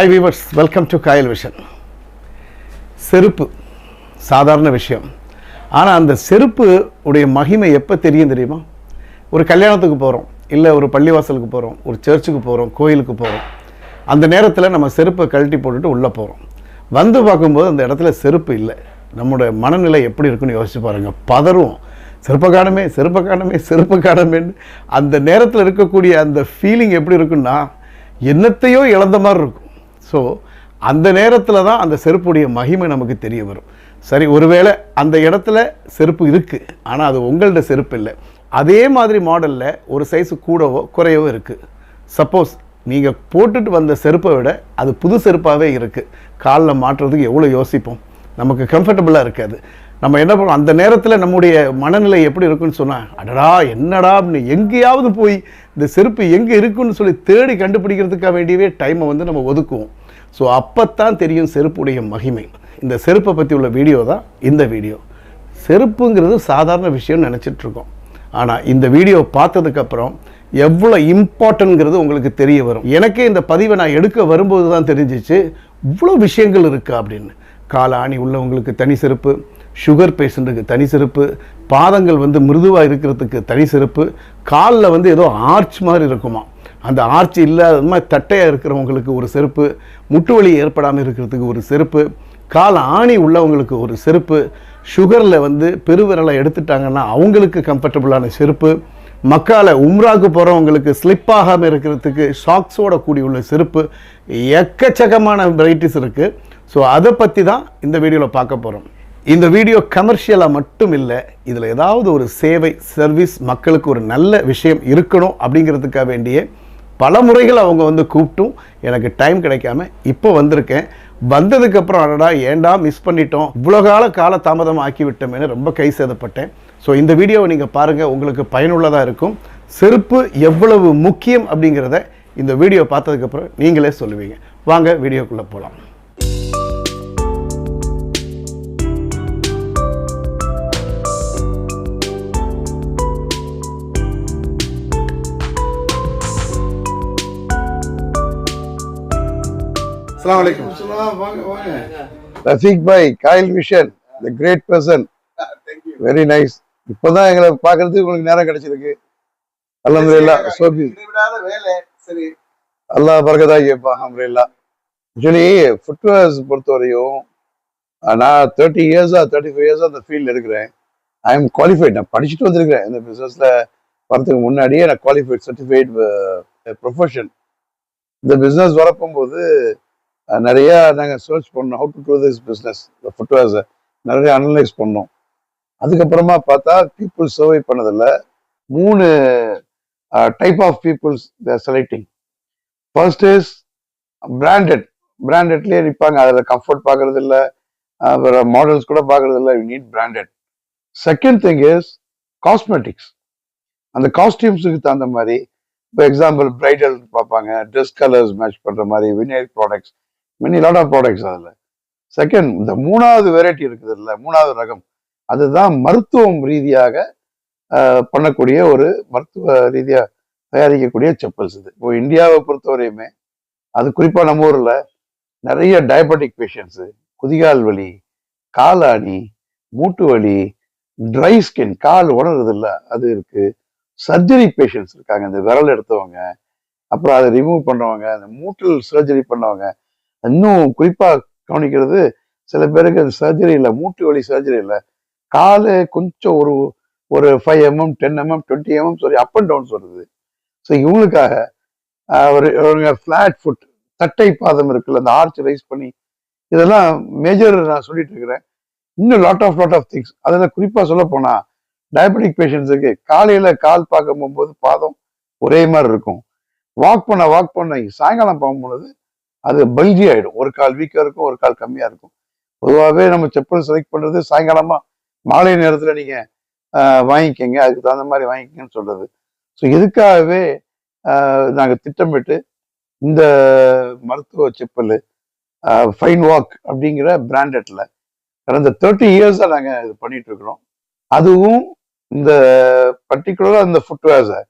Hi viewers welcome to Kayal vision செருப்பு சாதாரண விஷயம். ஆனால் அந்த செருப்பு உடைய மகிமை எப்போ தெரியும் தெரியுமா? ஒரு கல்யாணத்துக்கு போகிறோம் இல்லை ஒரு பள்ளிவாசலுக்கு போகிறோம் ஒரு சர்ச்சுக்கு போகிறோம் கோயிலுக்கு போகிறோம் அந்த நேரத்தில் நம்ம செருப்பை கழட்டி போட்டுட்டு உள்ளே போகிறோம் வந்து பார்க்கும்போது அந்த இடத்துல செருப்பு இல்லை. நம்முடைய மனநிலை எப்படி இருக்குன்னு யோசிச்சு பாருங்கள் பதறும் செருப்பை காணுமே செருப்பை செருப்பை அந்த நேரத்தில் இருக்கக்கூடிய அந்த ஃபீலிங் எப்படி இருக்குன்னா என்னத்தையோ இழந்த மாதிரி இருக்கும். ஸோ அந்த நேரத்தில் தான் அந்த செருப்புடைய மகிமை நமக்கு தெரிய வரும். சரி ஒருவேளை அந்த இடத்துல செருப்பு இருக்குது ஆனால் அது உங்கள்ட செருப்பு இல்லை. அதே மாதிரி மாடலில் ஒரு சைஸு கூடவோ குறையவோ இருக்குது சப்போஸ் நீங்கள் போட்டுட்டு வந்த செருப்பை விட அது புது செருப்பாகவே இருக்குது காலில் மாட்டுறதுக்கு எவ்வளோ யோசிப்போம்? நமக்கு கம்ஃபர்டபுளாக இருக்காது. நம்ம என்ன பண்ணுவோம்? அந்த நேரத்தில் நம்முடைய மனநிலை எப்படி இருக்குன்னு சொன்னால் அடடா என்னடா அப்படின்னு எங்கேயாவது போய் இந்த செருப்பு எங்கே இருக்குன்னு சொல்லி தேடி கண்டுபிடிக்கிறதுக்காக வேண்டியவே டைமை வந்து நம்ம ஒதுக்குவோம். ஸோ அப்போத்தான் தெரியும் செருப்புடைய மகிமை. இந்த செருப்பை பற்றி உள்ள வீடியோ தான் இந்த வீடியோ செருப்புங்கிறது சாதாரண விஷயம்னு நினச்சிட்ருக்கோம். ஆனால் இந்த வீடியோ பார்த்ததுக்கப்புறம் எவ்வளோ இம்பார்ட்டன்ங்கிறது உங்களுக்கு தெரிய வரும். எனக்கே இந்த பதிவை நான் எடுக்க வரும்போது தான் தெரிஞ்சிச்சு இவ்வளோ விஷயங்கள் இருக்குது அப்படின்னு. கால ஆணி உள்ளவங்களுக்கு தனி செருப்பு சுகர் பேஷண்ட்டுக்கு தனி செருப்பு பாதங்கள் வந்து மிருதுவாக இருக்கிறதுக்கு தனி செருப்பு காலில் வந்து ஏதோ ஆர்ச் மாதிரி இருக்குமா அந்த ஆர்ச் இல்லாத மாதிரி தட்டையாக இருக்கிறவங்களுக்கு ஒரு செருப்பு முட்டு வலி ஏற்படாமல் இருக்கிறதுக்கு ஒரு செருப்பு கால் ஆணி உள்ளவங்களுக்கு ஒரு செருப்பு சுகரில் வந்து பெருவிரலை எடுத்துட்டாங்கன்னா அவங்களுக்கு கம்ஃபர்டபுளான செருப்பு மக்கால உம்ராக்கு போகிறவங்களுக்கு ஸ்லிப் ஆகாமல் இருக்கிறதுக்கு ஷாக்ஸோட கூடி உள்ள செருப்பு எக்கச்சக்கமான வெரைட்டிஸ் இருக்குது ஸோ அதை பற்றி தான் இந்த வீடியோவில் பார்க்க போகிறோம் இந்த வீடியோ கமர்ஷியலாக மட்டும் இல்லை இதில் ஏதாவது ஒரு சேவை சர்வீஸ் மக்களுக்கு ஒரு நல்ல விஷயம் இருக்கணும் அப்படிங்கிறதுக்காக வேண்டிய பல முறைகள் அவங்க வந்து கூப்பிட்டும். எனக்கு டைம் கிடைக்காம இப்போ வந்திருக்கேன். வந்ததுக்கப்புறம் அடடா ஏன்டா மிஸ் பண்ணிட்டோம்? இவ்வளோ கால கால தாமதம் ஆக்கி விட்டோமேனு ரொம்ப கை சேதப்பட்டேன். ஸோ இந்த வீடியோவை நீங்கள் பாருங்கள் உங்களுக்கு பயனுள்ளதாக இருக்கும். செருப்பு எவ்வளவு முக்கியம் அப்படிங்கிறத இந்த வீடியோ பார்த்ததுக்கப்புறம் நீங்களே சொல்லுவீங்க. வாங்க வீடியோக்குள்ளே போகலாம் அஸ்லாம் வலைக்கம் ரஃபீக் பாய் Kayal vision the great person very nice இப்போதான் எங்களை பார்க்கறதுக்கு உங்களுக்கு நேரம் கிடைச்சிருக்கு. அல்ஹம்துலில்லா சோபி அல்லாஹ் பரகதா கேப்பா அல்ஹம்துலில்லா. ஆக்சுவலி ஃபுட்வேர்ஸ் பொறுத்தவரையும் நான் தேர்ட்டி இயர்ஸா தேர்ட்டி ஃபைவ் இயர்ஸா அந்த ஃபீல்டு இருக்கிறேன். ஐ எம் குவாலிஃபைட் நான் படிச்சுட்டு வந்திருக்கிறேன். இந்த பிஸ்னஸ்ல வரதுக்கு முன்னாடியே நான் குவாலிஃபைட் சர்டிஃபைட் ப்ரொஃபஷன் இந்த பிஸ்னஸ் வரப்போகும்போது நிறைய நாங்கள் சர்ச் பண்ணோம். How to do this business இந்த ஃபுட்வேர்ஸை நிறைய அனலைஸ் பண்ணோம். அதுக்கப்புறமா பார்த்தா பீப்புள் சர்வை பண்ணதில்ல. மூணு type of peoples selecting first is branded பிராண்டட்லேயே நிற்பாங்க அதில் கம்ஃபர்ட் பார்க்கறது இல்லை மாடல்ஸ் கூட பார்க்கறது இல்லை you need branded second thing is cosmetics அந்த காஸ்டியூம்ஸுக்கு தகுந்த மாதிரி இப்போ எக்ஸாம்பிள் பிரைடல் பார்ப்பாங்க. ட்ரெஸ் கலர்ஸ் மேட்ச் பண்ணுற மாதிரி vinyl products mini lot of products அதில். செகண்ட் இந்த மூணாவது வெரைட்டி இருக்குது இல்லை மூணாவது ரகம். அதுதான் மருத்துவம் ரீதியாக ஆஹ், பண்ணக்கூடிய ஒரு மருத்துவ ரீதியாக தயாரிக்கக்கூடிய செப்பல்ஸ் இது. இப்போ இந்தியாவை பொறுத்தவரையுமே அது குறிப்பாக நம்ம ஊரில் நிறைய டயபெட்டிக் பேஷண்ட்ஸு குதிகால் வலி காலாணி மூட்டு வலி ட்ரை ஸ்கின் கால் உணர்றது இல்லை அது இருக்கு. சர்ஜரி பேஷண்ட்ஸ் இருக்காங்க இந்த விரல் எடுத்தவங்க அப்புறம் அதை ரிமூவ் பண்ணவங்க அந்த மூட்டில் சர்ஜரி பண்ணவங்க இன்னும் குறிப்பா கவனிக்கிறது சில பேருக்கு அந்த சர்ஜரி இல்லை மூட்டு வலி சர்ஜரி இல்லை. காலு கொஞ்சம் ஒரு ஒரு five mm ten mm twenty mm sorry up and downs வருது. ஸோ இவங்களுக்காக ஒரு ஒரு ஃப்ளாட் ஃபுட் தட்டை பாதம் இருக்குல்ல அந்த ஆர்ச் ரைஸ் பண்ணி இதெல்லாம் மேஜர் நான் சொல்லிட்டு இருக்கிறேன். இன்னும் lot of lot of things அதில் குறிப்பாக சொல்ல போனால் டயபெட்டிக் பேஷண்ட்ஸுக்கு காலையில் கால் பார்க்க போகும்போது பாதம் ஒரே மாதிரி இருக்கும். வாக் பண்ண வாக் பண்ண சாயங்காலம் போகும்பொழுது அது பல்ஜி ஆகிடும் ஒரு கால் வீக்காக இருக்கும் ஒரு கால் கம்மியாக இருக்கும். பொதுவாகவே நம்ம செப்பல் செலக்ட் பண்ணுறது சாயங்காலமாக மாலை நேரத்தில் நீங்கள் வாங்கிக்கோங்க வாங்கிக்கங்க அதுக்கு தகுந்த மாதிரி வாங்கிக்கங்கன்னு சொல்கிறது ஸோ இதுக்காகவே நாங்கள் திட்டமிட்டு இந்த மருத்துவ செப்பல் ஃபைன் வாக் அப்படிங்கிற பிராண்டட்ல கடந்த தேர்ட்டி இயர்ஸாக நாங்கள் இது பண்ணிட்டு இருக்கிறோம். அதுவும் இந்த பர்டிகுலராக இந்த ஃபுட்வேர்ஸை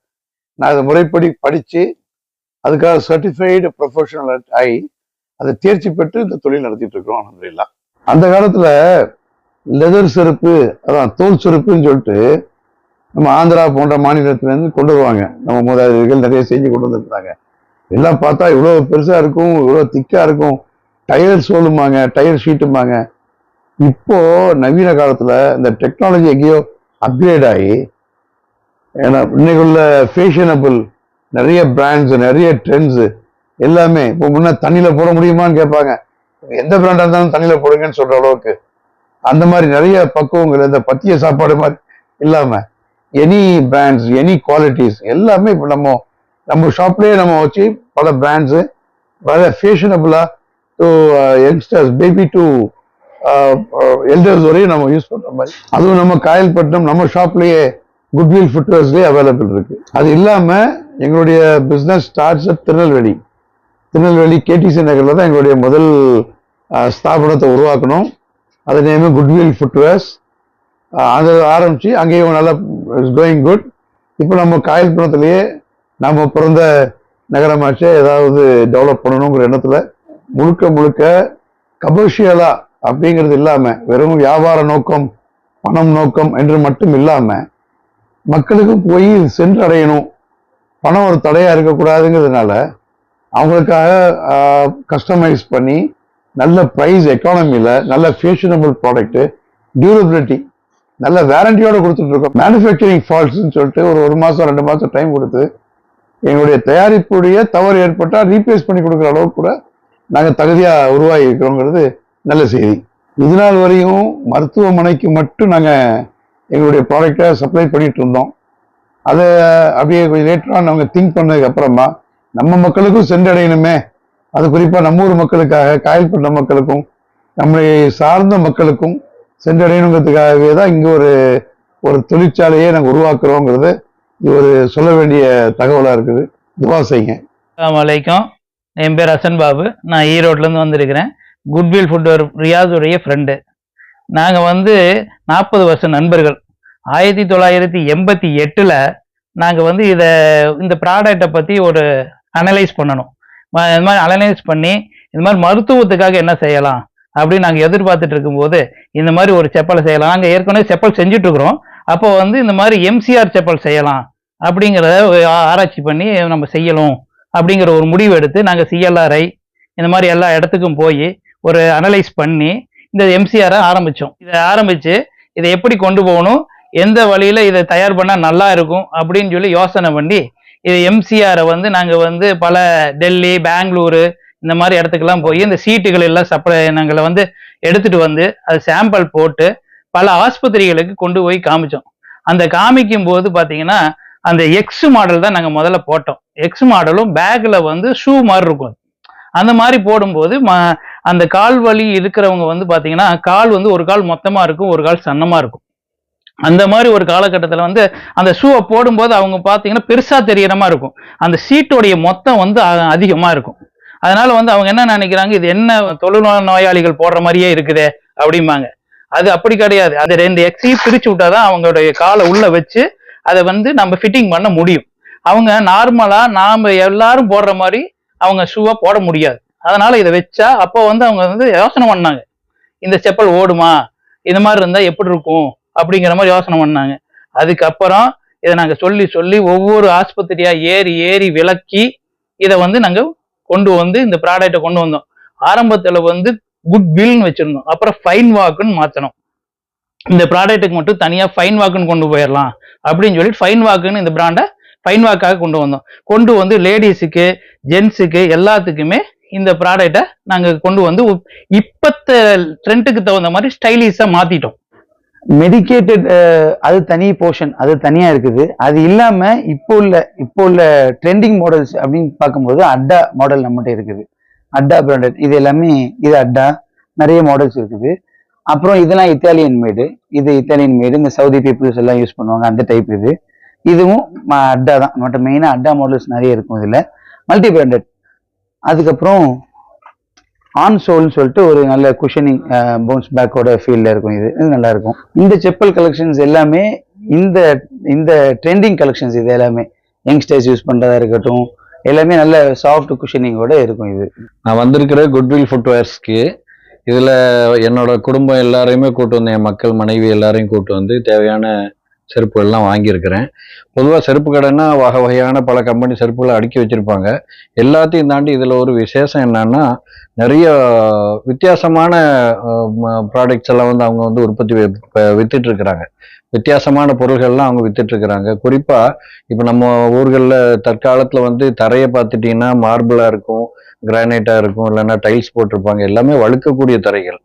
நான் இதை முறைப்படி படித்து அதுக்காக சர்டிஃபைடு ப்ரொஃபஷனல் ஆகி அதை தேர்ச்சி பெற்று இந்த தொழில் நடத்திட்டு இருக்கிறோம் அலமதுல்லா அந்த காலத்துல லெதர் செருப்பு அதான் தோல் செருப்புன்னு சொல்லிட்டு நம்ம ஆந்திரா போன்ற மாநிலத்திலேருந்து கொண்டு வருவாங்க. நம்ம மூதாதையர்கள் நிறைய செஞ்சு கொண்டு வந்துருந்தாங்க எல்லாம் பார்த்தா இவ்வளோ பெருசாக இருக்கும் இவ்வளோ திக்காக இருக்கும். டயர் சோலுமாங்க டயர் ஷீட்டுமாங்க இப்போ நவீன காலத்தில் இந்த டெக்னாலஜி எங்கேயோ அப்கிரேட் ஆகி ஏன்னா இன்னைக்குள்ள ஃபேஷனபிள் நிறைய பிராண்ட்ஸ் நிறைய ட்ரெண்ட்ஸ் எல்லாமே இப்போ முன்ன தண்ணியில் போட முடியுமான்னு கேட்பாங்க. எந்த பிராண்டாக இருந்தாலும் தண்ணியில போடுங்கன்னு சொல்கிற அளவுக்கு. அந்த மாதிரி நிறைய பக்குவங்கள் இந்த பத்திய சாப்பாடு மாதிரி இல்லாம எனி பிராண்ட்ஸ் எனி குவாலிட்டிஸ் எல்லாமே இப்போ நம்ம நம்ம ஷாப்லயே நம்ம வச்சு பல பிராண்ட்ஸ் பல ஃபேஷனபிளா to youngsters baby to elders வரையும் நம்ம யூஸ் பண்ணுற மாதிரி. அதுவும் நம்ம காயல்பட்டினம் நம்ம ஷாப்லயே குட்வில் ஃபுட்வேர்ஸ்லேயே அவைலபிள் இருக்கு. அது இல்லாம எங்களுடைய business starts Tirunelveli. Tirunelveli KTC நகரில் தான் எங்களுடைய முதல் ஸ்தாபனத்தை உருவாக்கணும். அது நேம் குட்வில் ஃபுட்வேர்ஸ் அது ஆரம்பித்து அங்கேயும் நல்லா இட்ஸ் கோயிங் குட் இப்போ நம்ம காயல்புரத்துலேயே நம்ம பிறந்த நகரமாச்சே ஏதாவது டெவலப் பண்ணணுங்கிற எண்ணத்தில் முழுக்க முழுக்க கமர்ஷியலாக அப்படிங்கிறது இல்லாமல் வெறும் வியாபார நோக்கம் பணம் நோக்கம் என்று மட்டும் இல்லாமல் மக்களுக்கும் போய் சென்றடையணும் பணம் ஒரு தடையாக இருக்கக்கூடாதுங்கிறதுனால அவங்களுக்காக கஸ்டமைஸ் பண்ணி நல்ல ப்ரைஸ் எக்கானமியில் நல்ல ஃபேஷனபிள் ப்ராடக்ட்டு டியூரபிலிட்டி நல்ல வேரண்டியோடு கொடுத்துட்ருக்கோம். மேனுஃபேக்சரிங் ஃபால்ட்ஸ்னு சொல்லிட்டு ஒரு ஒரு மாதம் ரெண்டு மாதம் டைம் கொடுத்து எங்களுடைய தயாரிப்புடைய தவறு ஏற்பட்டால் ரீப்ளேஸ் பண்ணி கொடுக்குற அளவுக்கு கூட நாங்கள் தகுதியாக உருவாகி இருக்கிறோங்கிறது நல்ல செய்தி. இது நாள் வரையும் மருத்துவமனைக்கு மட்டும் நாங்கள் எங்களுடைய ப்ராடக்டை சப்ளை பண்ணிகிட்டு இருந்தோம். அதை அப்படியே கொஞ்சம் லேட்டராக அவங்க திங்க் பண்ணதுக்கு அப்புறமா நம்ம மக்களுக்கும் சென்றடையணுமே. அது குறிப்பாக நம்ம ஊர் மக்களுக்காக காயல்பட்ட மக்களுக்கும் நம்மளை சார்ந்த மக்களுக்கும் சென்றடையணுங்கிறதுக்காகவே தான் இங்கே ஒரு ஒரு தொழிற்சாலையை நாங்கள் உருவாக்குறோங்கிறது இது ஒரு சொல்ல வேண்டிய தகவலாக இருக்குது. துவா செய்யுங்க. அஸ்ஸலாமு என் பேர் ஹசன் பாபு. நான் ஈரோட்லேருந்து வந்திருக்கிறேன். குட்வில் ஃபுட் ரியாஸுடைய ஃப்ரெண்டு நாங்கள் வந்து நாற்பது வருஷம் நண்பர்கள். ஆயிரத்தி தொள்ளாயிரத்தி எண்பத்தி எட்டில் நாங்கள் வந்து இதை இந்த ப்ராடக்டை பற்றி ஒரு அனலைஸ் பண்ணணும். இந்த மாதிரி அனலைஸ் பண்ணி இந்த மாதிரி மருத்துவத்துக்காக என்ன செய்யலாம் அப்படின்னு நாங்கள் எதிர்பார்த்துட்டு இருக்கும்போது இந்த மாதிரி ஒரு செப்பலை செய்யலாம். நாங்கள் ஏற்கனவே செப்பல் செஞ்சுட்டு இருக்கிறோம் அப்போ வந்து இந்த மாதிரி எம்சிஆர் செப்பல் செய்யலாம் அப்படிங்கிறத ஆராய்ச்சி பண்ணி நம்ம செய்யணும் அப்படிங்கிற ஒரு முடிவு எடுத்து நாங்கள் சிஎல்ஆர்ஐ இந்த மாதிரி எல்லா இடத்துக்கும் போய் ஒரு அனலைஸ் பண்ணி இந்த எம்சிஆரை ஆரம்பித்தோம் இதை ஆரம்பித்து இதை எப்படி கொண்டு போகணும் எந்த வழியில் இதை தயார் பண்ணால் நல்லா இருக்கும் அப்படின்னு சொல்லி யோசனை பண்ணி இது எம்சிஆரை வந்து நாங்கள் வந்து பல டெல்லி பெங்களூரு இந்த மாதிரி இடத்துக்கெல்லாம் போய் இந்த சீட்டுகள் எல்லாம் சப்ளை நாங்களை வந்து எடுத்துட்டு வந்து அது சாம்பிள் போட்டு பல ஆஸ்பத்திரிகளுக்கு கொண்டு போய் காமிச்சோம். அந்த காமிக்கும் போது பார்த்தீங்கன்னா அந்த எக்ஸ் மாடல் தான் நாங்கள் முதல்ல போட்டோம். எக்ஸ் மாடலும் பேக்கில் வந்து ஷூ மாதிரி இருக்கும். அந்த மாதிரி போடும்போது ம அந்த கால் வலி இருக்கிறவங்க வந்து பார்த்தீங்கன்னா கால் வந்து ஒரு கால் மொத்தமாக இருக்கும் ஒரு கால் சன்னமாக இருக்கும். அந்த மாதிரி ஒரு காலகட்டத்தில் வந்து அந்த ஷூவை போடும்போது அவங்க பார்த்தீங்கன்னா பெருசாக தெரிகிற மாதிரி இருக்கும். அந்த சீட்டுடைய மொத்தம் வந்து அதிகமாக இருக்கும். அதனால வந்து அவங்க என்ன நினைக்கிறாங்க இது என்ன தொழுநோய் நோயாளிகள் போடுற மாதிரியே இருக்குதே அப்படிம்பாங்க. அது அப்படி கிடையாது. அது ரெண்டு எக்ஸையும் பிரிச்சு விட்டாதான் அவங்களுடைய காலை உள்ள வச்சு அதை வந்து நம்ம ஃபிட்டிங் பண்ண முடியும். அவங்க நார்மலா நாம எல்லாரும் போடுற மாதிரி அவங்க ஷூவை போட முடியாது. அதனால இதை வச்சா அப்போ வந்து அவங்க வந்து யோசனை பண்ணாங்க. இந்த செப்பல் ஓடுமா? இந்த மாதிரி இருந்தா எப்படி இருக்கும்? அப்படிங்கிற மாதிரி யோசனை பண்ணாங்க. அதுக்கப்புறம் இதை நாங்கள் சொல்லி சொல்லி ஒவ்வொரு ஆஸ்பத்திரியாக ஏறி ஏறி விளக்கி இதை வந்து நாங்கள் கொண்டு வந்து இந்த ப்ராடக்டை கொண்டு வந்தோம். ஆரம்பத்தில் வந்து குட் பில்னு வச்சுருந்தோம். அப்புறம் ஃபைன் வாக்குன்னு மாற்றணும் இந்த ப்ராடக்ட்டுக்கு மட்டும் தனியாக ஃபைன் வாக்குன்னு கொண்டு போயிடலாம் அப்படின்னு சொல்லிட்டு ஃபைன் வாக்குன்னு இந்த பிராண்டை ஃபைன் வாக்காக கொண்டு வந்தோம். கொண்டு வந்து லேடிஸுக்கு ஜென்ஸுக்கு எல்லாத்துக்குமே இந்த ப்ராடக்டை நாங்கள் கொண்டு வந்து இப்பத்த ட்ரெண்டுக்கு தகுந்த மாதிரி ஸ்டைலிஷாக மாற்றிட்டோம் மெடிக்கேட்டட் uh, அது தனி போர்ஷன் அது தனியாக இருக்குது. அது இல்லாமல் இப்போ உள்ள இப்போ உள்ள ட்ரெண்டிங் மாடல்ஸ் அப்படின்னு பார்க்கும்போது அட்டா மாடல் நம்மகிட்ட இருக்குது. அட்டா பிராண்டட் இது எல்லாமே இது அட்டா நிறைய மாடல்ஸ் இருக்குது. அப்புறம் இதெல்லாம் இத்தாலியன் மேடு இது இத்தாலியன் மேடு இந்த சவுதி பீப்புள்ஸ் எல்லாம் யூஸ் பண்ணுவாங்க அந்த டைப் இது. இதுவும் ம- அட்டா தான். நம்மகிட்ட மெயினாக அட்டா மாடல்ஸ் நிறைய இருக்கும் இதில். மல்டி பிராண்டட் அதுக்கப்புறம் ஆன் சோல்னு சொல்லிட்டு ஒரு நல்ல குஷனிங் பவுன்ஸ் பேக்கோட ஃபீல்டில் இருக்கும் இது. இது நல்லா இருக்கும் இந்த செப்பல் கலெக்ஷன்ஸ் எல்லாமே இந்த இந்த ட்ரெண்டிங் கலெக்ஷன்ஸ் இது எல்லாமே யங்ஸ்டர்ஸ் யூஸ் பண்ணுறதா இருக்கட்டும் எல்லாமே நல்ல சாஃப்ட் குஷனிங்கோட இருக்கும் இது. நான் வந்திருக்கிற குட்வில் ஃபுட்வேர்ஸ்க்கு இதில் என்னோட குடும்பம் எல்லாரையுமே கூட்டு வந்தேன் என் மக்கள் மனைவி எல்லாரையும் கூட்டு வந்து தேவையான செருப்புகள்லாம் வாங்கியிருக்கிறேன். பொதுவாக செருப்பு கடைன்னா வகை வகையான பல கம்பெனி செருப்புகளை அடுக்கி வச்சுருப்பாங்க. எல்லாத்தையும் தாண்டி இதில் ஒரு விசேஷம் என்னன்னா நிறைய வித்தியாசமான ப்ராடக்ட்ஸ் எல்லாம் வந்து அவங்க வந்து உற்பத்தி வித்துட்டு இருக்கிறாங்க. வித்தியாசமான பொருள்கள்லாம் அவங்க வித்துட்டு இருக்கிறாங்க. குறிப்பாக இப்போ நம்ம ஊர்களில் தற்காலத்தில் வந்து தரையை பார்த்துட்டிங்கன்னா மார்பிளாக இருக்கும் கிரானைட்டாக இருக்கும் இல்லைன்னா டைல்ஸ் போட்டிருப்பாங்க. எல்லாமே வழுக்கக்கூடிய தரைகள்.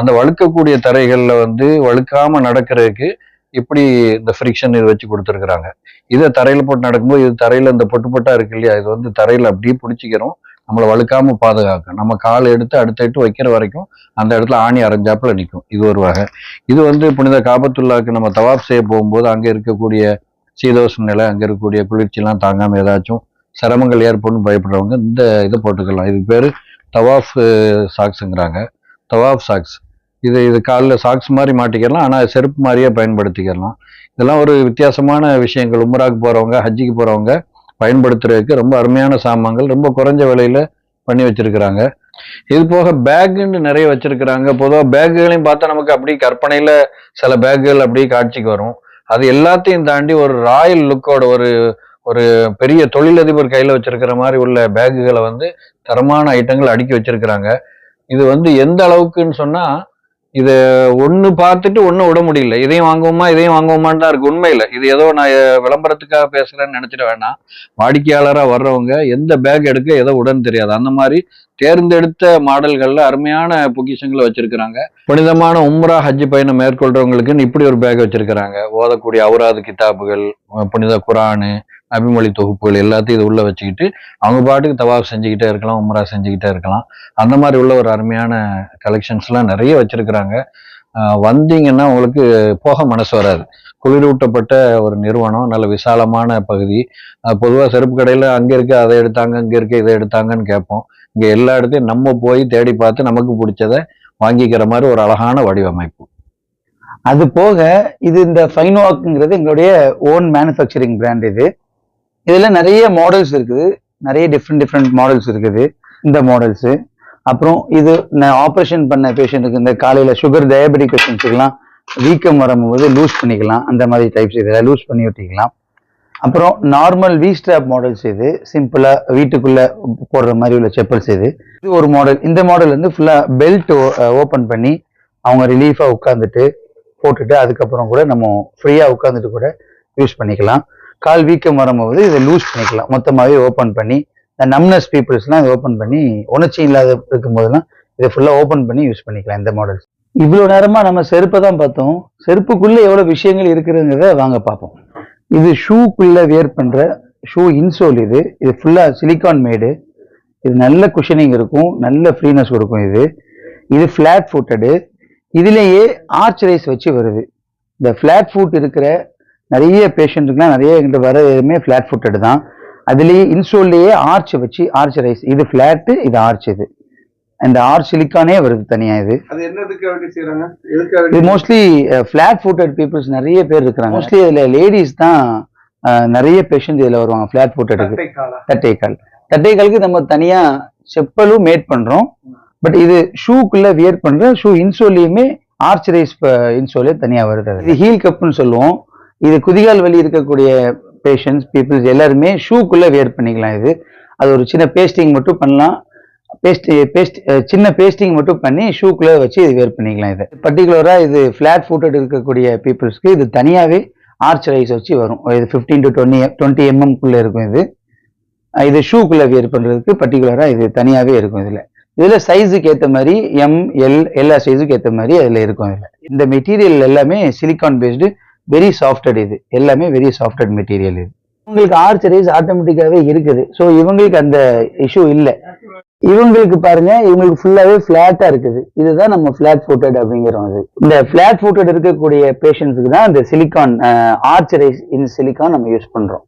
அந்த வழுக்கக்கூடிய தரைகளில் வந்து வழுக்காமல் நடக்கிறதுக்கு இப்படி இந்த ஃப்ரிக்ஷன் இது வச்சு கொடுத்துருக்குறாங்க. இதை தரையில் போட்டு நடக்கும்போது இது தரையில் இந்த பொட்டு பொட்டா இருக்கு இல்லையா? இது வந்து தரையில் அப்படியே பிடிச்சிக்கிறோம். நம்மளை வழுக்காம பாதுகாக்கும். நம்ம கால் எடுத்து அடுத்த இட்டு வைக்கிற வரைக்கும் அந்த இடத்துல ஆணி அரைஞ்சாப்புல நிற்கும் இது ஒரு வகை. இது வந்து புனித காபத்துல்லாக்கு நம்ம தவாப் செய்ய போகும்போது அங்கே இருக்கக்கூடிய சீதோஷ நிலை அங்கே இருக்கக்கூடிய குளிர்ச்சிலாம் தாங்காமல் ஏதாச்சும் சிரமங்கள் ஏற்படும் பயப்படுறவங்க இந்த இதை போட்டுக்கலாம். இது பேர் தவாஃப் சாக்ஸுங்கிறாங்க. தவாஃப் சாக்ஸ். இது இது காலில் சாக்ஸ் மாதிரி மாட்டிக்கலாம் ஆனால் செருப்பு மாதிரியே பயன்படுத்திக்கலாம். இதெல்லாம் ஒரு வித்தியாசமான விஷயங்கள். உம்ராக்கு போகிறவங்க ஹஜ்ஜிக்கு போகிறவங்க பயன்படுத்துறதுக்கு ரொம்ப அருமையான சாமான்கள் ரொம்ப குறைஞ்ச விலையில் பண்ணி வச்சுருக்கிறாங்க. இது போக பேக்குன்னு நிறைய வச்சுருக்கிறாங்க. பொதுவாக பேக்குகளையும் பார்த்தா நமக்கு அப்படி கற்பனையில் சில பேக்குகள் அப்படியே காட்சிக்கு வரும். அது எல்லாத்தையும் தாண்டி ஒரு ராயல் லுக்கோட ஒரு ஒரு பெரிய தொழிலதிபர் கையில் வச்சிருக்கிற மாதிரி உள்ள பேக்குகளை வந்து தரமான ஐட்டங்கள் அடுக்கி வச்சிருக்கிறாங்க. இது வந்து எந்த அளவுக்குன்னு சொன்னால் இது ஒன்று பார்த்துட்டு ஒன்று விட முடியல. இதையும் வாங்குவோமா இதையும் வாங்குவோமான்னு தான் இருக்கு. உண்மையில். இது ஏதோ நான் விளம்பரத்துக்காக பேசுறேன்னு நினச்சிட வேணாம். வாடிக்கையாளராக வர்றவங்க எந்த பேக் எடுக்க எதை உடன்னு தெரியாது. அந்த மாதிரி தேர்ந்தெடுத்த மாடல்களில் அருமையான பொக்கிஷங்களை வச்சிருக்கிறாங்க. புனிதமான உம்ரா ஹஜ் பயணம் மேற்கொள்றவங்களுக்குன்னு இப்படி ஒரு பேக் வச்சிருக்கிறாங்க. ஓதக்கூடிய அவுராது கிதாபுகள் புனித குரானு அபிமொழி தொகுப்புகள் எல்லாத்தையும் இது உள்ள வச்சுக்கிட்டு அவங்க பாட்டுக்கு தவாஃப் செஞ்சுக்கிட்டே இருக்கலாம் உம்ரா செஞ்சுக்கிட்டே இருக்கலாம். அந்த மாதிரி உள்ள ஒரு அருமையான கலெக்ஷன்ஸ்லாம் நிறைய வச்சிருக்கிறாங்க. வந்தீங்கன்னா உங்களுக்கு போக மனசு வராது. குளிரூட்டப்பட்ட ஒரு நிறுவனம் நல்ல விசாலமான பகுதி. பொதுவாக செருப்பு கடையில் அங்கே இருக்க அதை எடுத்தாங்க இங்கே இருக்க இதை எடுத்தாங்கன்னு கேட்போம். இங்கே எல்லா இடத்தையும் நம்ம போய் தேடி பார்த்து நமக்கு பிடிச்சதை வாங்கிக்கிற மாதிரி ஒரு அழகான வடிவமைப்பு. அது போக இது இந்த ஃபைன்வாக்குங்கிறது எங்களுடைய ஓன் மேனுஃபேக்சரிங் பிராண்ட் இது. இதில் நிறைய மாடல்ஸ் இருக்குது. நிறைய டிஃப்ரெண்ட் டிஃப்ரெண்ட் மாடல்ஸ் இருக்குது. இந்த மாடல்ஸு அப்புறம் இது நான் ஆப்ரேஷன் பண்ண பேஷண்ட்டுக்கு இந்த காலையில் சுகர் டயபெட்டிக் பேஷண்ட்ஸுக்கெல்லாம் வீக்கம் வரும்போது லூஸ் பண்ணிக்கலாம். அந்த மாதிரி டைப்ஸ் இதில் லூஸ் பண்ணி ஒட்டிக்கலாம் அப்புறம் நார்மல் வி ஸ்ட்ராப் மாடல்ஸ் இது சிம்பிளாக வீட்டுக்குள்ளே போடுற மாதிரி உள்ள செப்பல்ஸ் இது. இது ஒரு மாடல் இந்த மாடல் வந்து ஃபுல்லாக பெல்ட் ஓப்பன் பண்ணி அவங்க ரிலீஃபாக உட்காந்துட்டு போட்டுட்டு அதுக்கப்புறம் கூட நம்ம ஃப்ரீயாக உட்காந்துட்டு கூட யூஸ் பண்ணிக்கலாம். கால் வீக்கம் வரும்போது இதை லூஸ் பண்ணிக்கலாம். மொத்தமாகவே ஓப்பன் பண்ணி இந்த நம்னஸ் பீப்புள்ஸ்லாம் இதை ஓப்பன் பண்ணி உணர்ச்சி இல்லாத இருக்கும்போதெல்லாம் இதை ஃபுல்லாக ஓப்பன் பண்ணி யூஸ் பண்ணிக்கலாம் இந்த மாடல்ஸ் இவ்வளோ நேரமாக நம்ம செருப்பை தான் பார்த்தோம். செருப்புக்குள்ளே எவ்வளோ விஷயங்கள் இருக்குதுங்கிறத வாங்க பார்ப்போம். இது ஷூக்குள்ளே வியர் பண்ணுற ஷூ இன்சோல் இது. இது ஃபுல்லாக சிலிக்கான் மேடு இது நல்ல குஷனிங் இருக்கும் நல்ல ஃப்ரீனஸ் கொடுக்கும் இது. இது ஃப்ளாட் ஃபுட்டடு இதுலேயே ஆர்ச் ரைஸ் வச்சு வருது. இந்த ஃப்ளாட் ஃபுட் இருக்கிற நிறைய பேஷண்ட்டுக்குலாம் நிறைய எங்கிட்ட வர எதுவுமே ஃப்ளாட் ஃபுட்டடு தான். அதுலேயே இன்சோல்லையே ஆர்ச் வச்சு ஆர்ச் ரைஸ் இது ஃப்ளாட்டு இது ஆர்ச் இது. இந்த ஆர்ச் சிலிக்கானே வருது தனியா இது. இது மோஸ்ட்லி ஃபிளாட் ஃபுட்டட் பீப்புள்ஸ் நிறைய பேர் இருக்கிறாங்க. மோஸ்ட்லி இதுல லேடிஸ் தான் நிறைய பேஷண்ட் இதுல வருவாங்க ஃபிளாட் ஃபுட்டடுக்கு தட்டைக்கால்? தட்டைக்காலுக்கு நம்ம தனியா செப்பலும் மேட் பண்றோம். பட் இது ஷூக்குள்ள வியர் பண்ற ஷூ இன்சோல்லையுமே ஆர்ச் ரைஸ் இன்சோலே தனியா வருது. இது ஹீல் கப்னு சொல்லுவோம். இது குதிகால் வலி இருக்கக்கூடிய பேஷண்ட்ஸ் பீப்புள்ஸ் எல்லாருமே ஷூக்குள்ள வியர் பண்ணிக்கலாம் இது. அது ஒரு சின்ன பேஸ்டிங் மட்டும் பண்ணலாம். பேஸ்ட் பேஸ்ட் eh, eh, சின்ன பேஸ்டிங் மட்டும் பண்ணி ஷூக்குள்ள வச்சு இது வேர் பண்ணிக்கலாம் இது. பர்டிகுலராக இது ஃபிளாட் ஃபுட்டட் இருக்கக்கூடிய பீப்புள்ஸ்க்கு இது தனியாகவே ஆர்ச் ரைஸ் வச்சு வரும். இது ஃபிஃப்டீன் டு டுவெண்ட்டி டுவெண்ட்டி எம்எம்குள்ளே இருக்கும் இது. இது ஷூக்குள்ள வியர் பண்ணுறதுக்கு பர்டிகுலராக இது தனியாகவே இருக்கும் இதில். இதில் சைஸுக்கு ஏற்ற மாதிரி எம் எல் எல்லா சைஸுக்கு ஏற்ற மாதிரி அதில் இருக்கும் இதில். இந்த மெட்டீரியல் எல்லாமே சிலிக்கான் பேஸ்டு வெரி சாஃப்டட் இது. எல்லாமே வெரி சாஃப்டட் மெட்டீரியல் இது. உங்களுக்கு ஆர்ச் ரைஸ் ஆட்டோமேட்டிக்காகவே இருக்குது. ஸோ இவங்களுக்கு அந்த இஷ்யூ இல்லை. இவங்களுக்கு பாருங்க இவங்களுக்கு ஃபுல்லாவே ஃபிளாட்டா இருக்குது. இதுதான் நம்ம ஃபிளாட் ஃபுட்டட் அப்படிங்கிறோம் அது இந்த ஃபிளாட் ஃபுட்டட் இருக்கக்கூடிய பேஷண்ட்ஸுக்கு தான் இந்த silicone arch rise in silicone நம்ம யூஸ் பண்றோம்.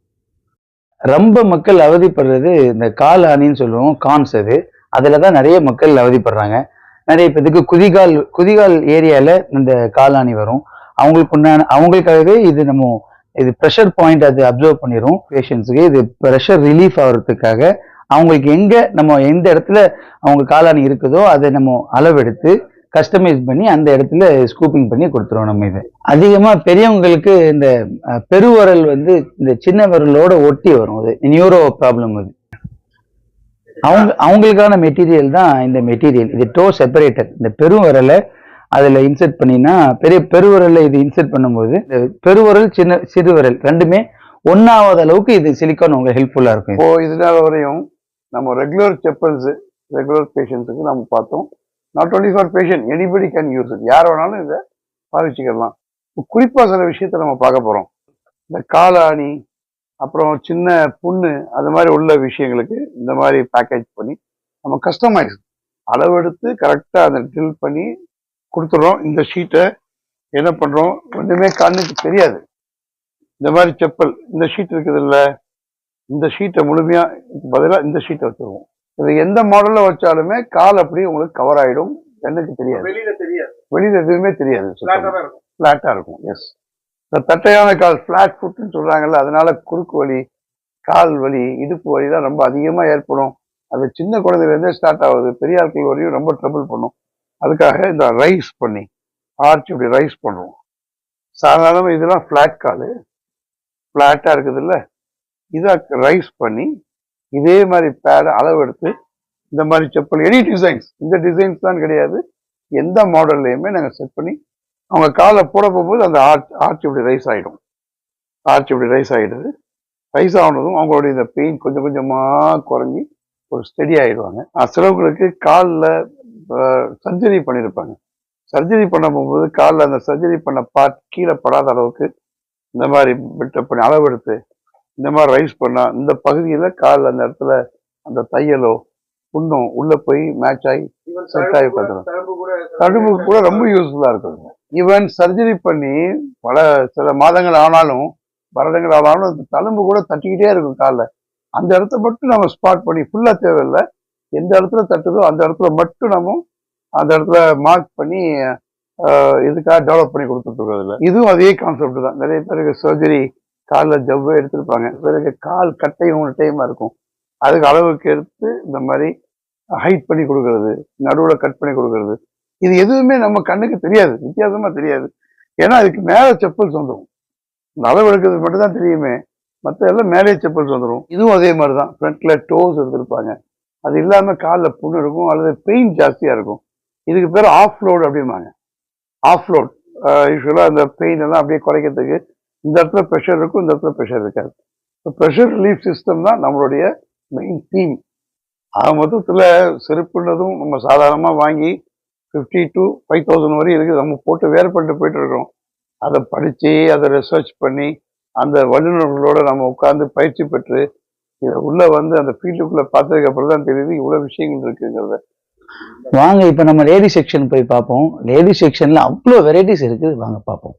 ரொம்ப மக்கள் அவதிப்படுறது இந்த கால் ஆணின்னு சொல்லுவோம் கான்ஸ் அது. அதில் தான் நிறைய மக்கள் அவதிப்படுறாங்க. நிறைய பேத்துக்கு குதிகால் குதிகால் ஏரியால இந்த காலாணி வரும். அவங்களுக்கு உண்டான அவங்களுக்காகவே இது நம்ம இது ப்ரெஷர் பாயிண்ட் அது அப்சர்வ் பண்ணிடும் பேஷண்ட்ஸுக்கு இது ப்ரெஷர் ரிலீஃப் ஆகிறதுக்காக அவங்களுக்கு எங்க நம்ம எந்த இடத்துல அவங்க காலாணி இருக்குதோ அதை நம்ம அளவெடுத்து கஸ்டமைஸ் பண்ணி அந்த இடத்துல ஸ்கூப்பிங் பண்ணி கொடுத்துருவோம் நம்ம இதை. அதிகமாக பெரியவங்களுக்கு இந்த பெருவரல் வந்து இந்த சின்ன விரலோட ஒட்டி வரும். அது நியூரோ ப்ராப்ளம் அது. அவங்க அவங்களுக்கான மெட்டீரியல் தான் இந்த மெட்டீரியல் இது டோ செப்பரேட்டர் இந்த பெருவரலை அதில் இன்செர்ட் பண்ணினா பெரிய பெருவிரல்ல இது இன்செர்ட் பண்ணும்போது இந்த பெருவரல் சின்ன சிறுவரல் ரெண்டுமே ஒன்றாவது அளவுக்கு இது சிலிக்கான் உங்களுக்கு ஹெல்ப்ஃபுல்லாக இருக்கும். இப்போ இதனால வரையும் நம்ம ரெகுலர் செப்பல்ஸு ரெகுலர் பேஷண்ட்ஸுக்கு நம்ம பார்த்தோம். Not only for patient anybody can use it யார் வேணாலும் இதை பாவிச்சுக்கலாம். குறிப்பாக சில விஷயத்தை நம்ம பார்க்க போகிறோம் இந்த காலாணி அப்புறம் சின்ன புண்ணு அது மாதிரி உள்ள விஷயங்களுக்கு இந்த மாதிரி பேக்கேஜ் பண்ணி நம்ம கஸ்டமைஸ் அளவெடுத்து கரெக்டாக அதை டில் பண்ணி கொடுத்துட்றோம். இந்த ஷீட்டை என்ன பண்ணுறோம் ஒன்றுமே கண்ணுக்கு தெரியாது. இந்த மாதிரி செப்பல் இந்த ஷீட் இருக்குது இல்லை இந்த ஷீட்டை முழுமையா பதிலாக இந்த ஷீட்டை வச்சிருவோம். இது எந்த மாடல்ல வச்சாலுமே கால் அப்படியே உங்களுக்கு கவர் ஆயிடும். கண்ணுக்கு தெரியாது. வெளியில தெரியாது. வெளியில எதுவுமே தெரியாது. ஃபிளாட்டா இருக்கும். எஸ் இந்த தட்டையான கால் ஃபிளாட் ஃபுட்னு சொல்றாங்கல்ல அதனால குறுக்கு வலி கால் வலி இடுப்பு வலி தான் ரொம்ப அதிகமா ஏற்படும். அது சின்ன குழந்தையிலேருந்தே ஸ்டார்ட் ஆகுது. பெரிய ஆட்கள் வரையும் ரொம்ப ட்ரபிள் பண்ணும். அதுக்காக இந்த ரைஸ் பண்ணி ஆர்ச் இப்படி ரைஸ் பண்ணுவோம். சாதாரண இதெல்லாம் ஃபிளாட் கால். ஃப்ளாட்டாக இருக்குது இல்லை இதை ரைஸ் பண்ணி இதே மாதிரி பேடை அளவெடுத்து இந்த மாதிரி செப்பல் எனி டிசைன்ஸ் இந்த டிசைன்ஸ் தான் கிடையாது. எந்த மாடல்லையுமே நாங்கள் செட் பண்ணி அவங்க காலை போட போகும்போது அந்த ஆர்ச் ஆர்ச் இப்படி ரைஸ் ஆகிடும் ஆர்ச் இப்படி ரைஸ் ஆகிடுது ரைஸ் ஆகினதும் அவங்களுடைய இந்த பெயின் கொஞ்சம் கொஞ்சமாக குறைஞ்சி ஒரு ஸ்டெடி ஆகிடுவாங்க சிலவங்களுக்கு காலில் சர்ஜரி பண்ணியிருப்பாங்க சர்ஜரி பண்ண போகும்போது காலில் அந்த சர்ஜரி பண்ண பார்ட் கீழே படாத அளவுக்கு இந்த மாதிரி பில்டப் பண்ணி அளவெடுத்து இந்த மாதிரி ரைஸ் பண்ணா இந்த பகுதியில் கால் அந்த இடத்துல அந்த தையலோ புண்ணும் உள்ள போய் மேட்ச் ஆகி செட் ஆகி பார்த்துரும். தடுப்பு கூட ரொம்ப யூஸ்ஃபுல்லாக இருக்குங்க ஈவன் சர்ஜரி பண்ணி பல சில மாதங்கள் ஆனாலும் வருடங்கள் ஆனாலும் அந்த தழும்பு கூட தட்டிக்கிட்டே இருக்கும் காலில். அந்த இடத்த மட்டும் நம்ம ஸ்பாட் பண்ணி ஃபுல்லாக தேவையில்லை. எந்த இடத்துல தட்டுதோ அந்த இடத்துல மட்டும் நம்ம அந்த இடத்துல மார்க் பண்ணி இதுக்காக டெவலப் பண்ணி கொடுத்துட்டு இல்லை. இதுவும் அதே கான்செப்ட் தான். நிறைய பேருக்கு சர்ஜரி காலில் ஜவ்வு எடுத்திருப்பாங்க. பிறகு கால் கட்டையும் ஒரு டைமாக இருக்கும். அதுக்கு அளவுக்கு எடுத்து இந்த மாதிரி ஹைட் பண்ணி கொடுக்கறது. நடுவில் கட் பண்ணி கொடுக்கறது. இது எதுவுமே நம்ம கண்ணுக்கு தெரியாது. வித்தியாசமாக தெரியாது. ஏன்னா அதுக்கு மேலே செப்பல்ஸ் வந்துடும் இந்த அளவு எடுக்கிறது மட்டும்தான் தெரியுமே. மற்ற எல்லாம் மேலே செப்பல்ஸ் வந்துடும் இதுவும் அதே மாதிரி தான் ஃப்ரண்ட்டில் டோஸ் எடுத்திருப்பாங்க. அது இல்லாமல் காலில் புண்ணு இருக்கும். அல்லது பெயின் ஜாஸ்தியாக இருக்கும். இதுக்கு பேர் ஆஃப் லோடு அப்படிம்பாங்க ஆஃப் லோட் யூஸ்வலாக அந்த பெயின் எல்லாம் அப்படியே குறைக்கிறதுக்கு இந்த இடத்துல ப்ரெஷர் இருக்கும் இந்த இடத்துல ப்ரெஷர் இருக்காது. ப்ரெஷர் ரிலீஃப் சிஸ்டம் தான் நம்மளுடைய மெயின் தீம் ஆக மொத்தத்தில் செருப்புன்றதும் நம்ம சாதாரணமாக வாங்கி ஃபிஃப்டி டு ஃபைவ் தௌசண்ட் வரையும் இருக்குது. நம்ம போட்டு வேறுபட்டு போயிட்டு இருக்கோம் அதை படித்து அதை ரிசர்ச் பண்ணி அந்த வல்லுநர்களோட நம்ம உட்காந்து பயிற்சி பெற்று இதை உள்ளே வந்து அந்த ஃபீல்டுக்குள்ளே பார்த்ததுக்கு அப்புறம் தான் தெரியுது இவ்வளோ விஷயங்கள் இருக்குங்கிறத. வாங்க இப்போ நம்ம லேடி செக்ஷன் போய் பார்ப்போம். லேடி செக்ஷனில் அவ்வளோ வெரைட்டிஸ் இருக்குது. வாங்க பார்ப்போம்.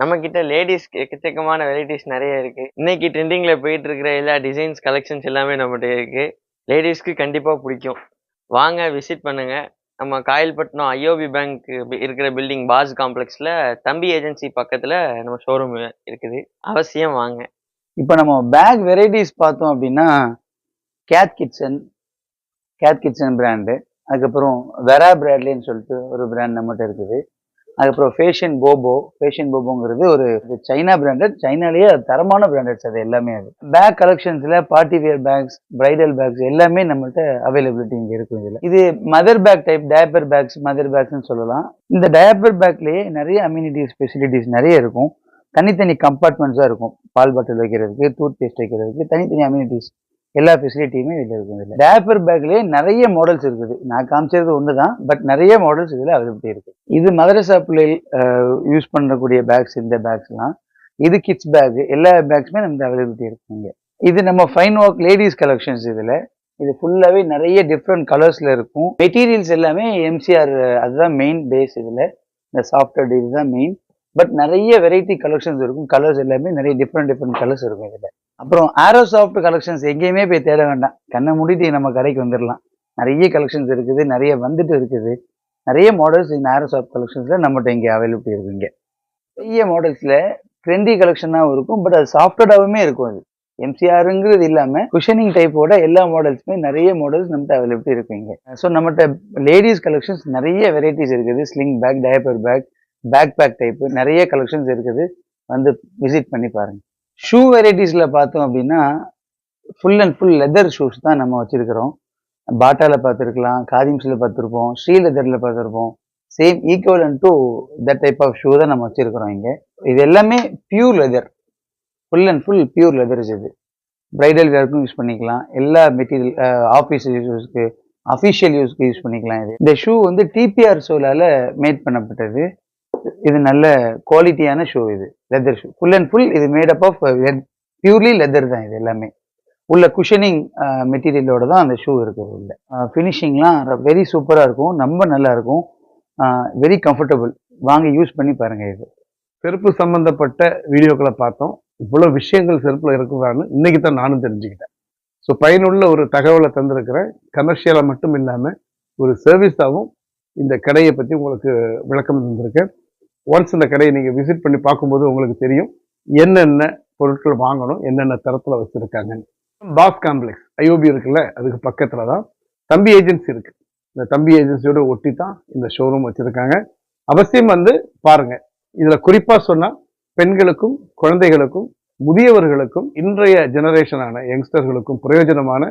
நம்ம கிட்ட லேடிஸ் எக்கச்சக்கமான வெரைட்டிஸ் நிறைய இருக்கு. இன்னைக்கு ட்ரெண்டிங்ல போயிட்டு இருக்கிற எல்லா டிசைன்ஸ் கலெக்ஷன்ஸ் எல்லாமே நம்மகிட்ட இருக்கு. லேடிஸ்க்கு கண்டிப்பா பிடிக்கும். வாங்க விசிட் பண்ணுங்க. நம்ம காயல்பட்டினம் ஐஓபி பேங்க் இருக்கிற பில்டிங் பாஸ் காம்ப்ளெக்ஸில் தம்பி ஏஜென்சி பக்கத்தில் நம்ம ஷோரூம் இருக்குது. அவசியம் வாங்க. இப்போ நம்ம பேக் வெரைட்டிஸ் பார்த்தோம் அப்படின்னா Cath Kidston Cath Kidston brand அதுக்கப்புறம் வெரா பிராட்லின்னு சொல்லிட்டு ஒரு பிராண்ட் நம்மகிட்ட இருக்குது. அதுக்கப்புறம் ஃபேஷன் போபோ ஃபேஷன் போபோங்கிறது ஒரு சைனா பிராண்டட் சைனாலேயே தரமான பிராண்டட்ஸ் அது எல்லாமே அது. Bag கலெக்ஷன்ஸில் party wear bags bridal bags எல்லாமே நம்மள்கிட்ட அவைலபிலிட்டி இங்கே இருக்கும் இதில். இது mother bag type diaper bags mother பேக்ஸ்னு சொல்லலாம். இந்த டயப்பர் பேக்லேயே நிறைய அம்யூனிட்டிஸ் ஃபெசிலிட்டிஸ் நிறைய இருக்கும். தனித்தனி கம்பார்ட்மெண்ட்ஸாக இருக்கும். பால் பாட்டில் வைக்கிறதுக்கு டூத் பேஸ்ட் வைக்கிறதுக்கு தனித்தனி அம்யூனிட்டிஸ் எல்லா ஃபெசிலிட்டியுமே இதில் இருக்கும் இதில். டேப்பர் பேக்லேயே நிறைய மாடல்ஸ் இருக்குது. நான் காமிச்சது ஒன்று தான் பட் நிறைய மாடல்ஸ் இதில் அவைலபிலிட்டி இருக்குது இது மதரசா பிள்ளைகள் யூஸ் பண்ணக்கூடிய பேக்ஸ் இந்த பேக்ஸ்லாம் இது கிட்ஸ் பேக் எல்லா பேக்ஸுமே நமக்கு அவைலபிலிட்டி இருக்குங்க இது நம்ம ஃபைன் ஒர்க் லேடிஸ் கலெக்ஷன்ஸ் இதில். இது ஃபுல்லாகவே நிறைய டிஃப்ரெண்ட் கலர்ஸில் இருக்கும். மெட்டீரியல்ஸ் எல்லாமே எம்சிஆர் அதுதான் மெயின் பேஸ் இதில். இந்த சாஃப்ட்வேர் இதுதான் மெயின் பட் நிறைய வெரைட்டி கலெக்ஷன்ஸ் இருக்கும். கலர்ஸ் எல்லாமே நிறைய டிஃப்ரெண்ட் டிஃப்ரெண்ட் கலர்ஸ் இருக்கும் இதில். அப்புறம் ஆரோ சாஃப்ட் கலெக்ஷன்ஸ் எங்கேயுமே போய் தேட வேண்டாம். கண்ணை மூடிட்டு நம்ம கடைக்கு வந்துடலாம். நிறைய கலெக்ஷன்ஸ் இருக்குது நிறைய வந்துட்டு இருக்குது. நிறைய மாடல்ஸ் இந்த ஆரோ சாஃப்ட் கலெக்ஷன்ஸில் நம்மகிட்ட இங்கே அவைலபிலிட்டி இருக்குங்க நிறைய மாடல்ஸில் ட்ரெண்டி கலெக்ஷனாகவும் இருக்கும் பட் அது சாஃப்ட்வேர்டாகவுமே இருக்கும் அது. எம்சிஆருங்கிறது இல்லாமல் குஷனிங் டைப்போட எல்லா மாடல்ஸுமே நிறைய மாடல்ஸ் நம்மகிட்ட அவைலபிலிட்டி இருக்குங்க ஸோ நம்மகிட்ட லேடிஸ் கலெக்ஷன்ஸ் நிறைய வெரைட்டிஸ் இருக்குது. Sling bag diaper bag bag bag type நிறைய கலெக்ஷன்ஸ் இருக்குது. வந்து விசிட் பண்ணி பாருங்கள் ஷூ வெரைட்டிஸில் பார்த்தோம் அப்படின்னா full and full leather shoes தான் நம்ம வச்சுருக்கிறோம். பாட்டாவில் பார்த்துருக்கலாம் காதிம்ஸில் பார்த்துருப்போம் ஸ்ரீ லெதரில் பார்த்துருப்போம் same equivalent to that type of shoe தான் நம்ம வச்சுருக்கிறோம் இங்கே. இது எல்லாமே pure leather full and full pure leathers இது. பிரைடல் வேர்க்கும் யூஸ் பண்ணிக்கலாம். எல்லா மெட்டீரியல் ஆஃபீஸ் யூஸ்க்கு அஃபிஷியல் யூஸ்க்கு யூஸ் பண்ணிக்கலாம் இது. இந்த ஷூ வந்து டிபிஆர் சோலால மேட் பண்ணப்பட்டது. இது நல்ல குவாலிட்டியான ஷூ இது. Leather shoe full and full இது made up of purely leather தான் இது எல்லாமே. உள்ள குஷனிங் மெட்டீரியலோட uh, தான் அந்த ஷூ இருக்குது உள்ள. ஃபினிஷிங்லாம் வெரி சூப்பராக இருக்கும். ரொம்ப நல்லா இருக்கும். Uh, வெரி கம்ஃபர்டபுள் வாங்கி யூஸ் பண்ணி பாருங்கள் இது. செருப்பு சம்மந்தப்பட்ட வீடியோக்களை பார்த்தோம். இவ்வளோ விஷயங்கள் செருப்பில் இருக்குதான்னு இன்றைக்கி தான் நானும் தெரிஞ்சுக்கிட்டேன். ஸோ பயனுள்ள ஒரு தகவலை தந்திருக்கிறேன். கமர்ஷியலாக மட்டும் இல்லாமல் ஒரு சர்வீஸாகவும் இந்த கடையை பற்றி உங்களுக்கு விளக்கம் தந்திருக்கேன். ஒன்ஸ் இந்த கடையை நீங்கள் விசிட் பண்ணி பார்க்கும்போது உங்களுக்கு தெரியும் என்னென்ன பொருட்கள் வாங்கணும் என்னென்ன தரத்தில் வச்சுருக்காங்கன்னு பாஸ் காம்ப்ளெக்ஸ் ஐஓபி இருக்குல்ல அதுக்கு பக்கத்தில் தான் தம்பி ஏஜென்சி இருக்குது இந்த தம்பி ஏஜென்சியோட ஒட்டி தான் இந்த ஷோரூம் வச்சுருக்காங்க. அவசியம் வந்து பாருங்கள் இதில் குறிப்பாக சொன்னால் பெண்களுக்கும் குழந்தைகளுக்கும் முதியவர்களுக்கும் இன்றைய ஜெனரேஷனான யங்ஸ்டர்களுக்கும் பிரயோஜனமான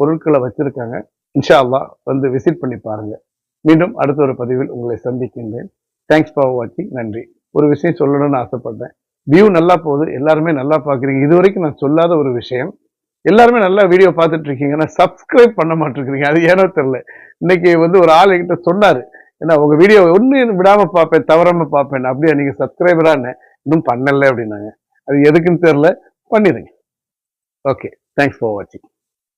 பொருட்களை வச்சுருக்காங்க. இன்ஷா அல்லாஹ் வந்து விசிட் பண்ணி பாருங்கள் மீண்டும் அடுத்த ஒரு பதிவில் உங்களை சந்திக்கின்றேன். தேங்க்ஸ் ஃபார் வாட்சிங் நன்றி. ஒரு விஷயம் சொல்லணும்னு ஆசைப்பட்டேன் வியூ நல்லா போகுது. எல்லாருமே நல்லா பார்க்குறீங்க. இது வரைக்கும் நான் சொல்லாத ஒரு விஷயம். எல்லாருமே நல்லா வீடியோ பார்த்துட்டு இருக்கீங்கன்னா சப்ஸ்கிரைப் பண்ண மாட்டிருக்கிறீங்க. அது ஏனோ தெரில இன்னைக்கு வந்து ஒரு ஆள் என்கிட்ட சொன்னார். ஏன்னா உங்கள் வீடியோ ஒன்று விடாமல் பார்ப்பேன் தவறாமல் பார்ப்பேன். அப்படியே நீங்கள் சப்ஸ்கிரைபரான்னு இன்னும் பண்ணலை அப்படின்னாங்க. அது எதுக்குன்னு தெரில பண்ணிடுங்க. ஓகே தேங்க்ஸ் ஃபார் வாட்சிங்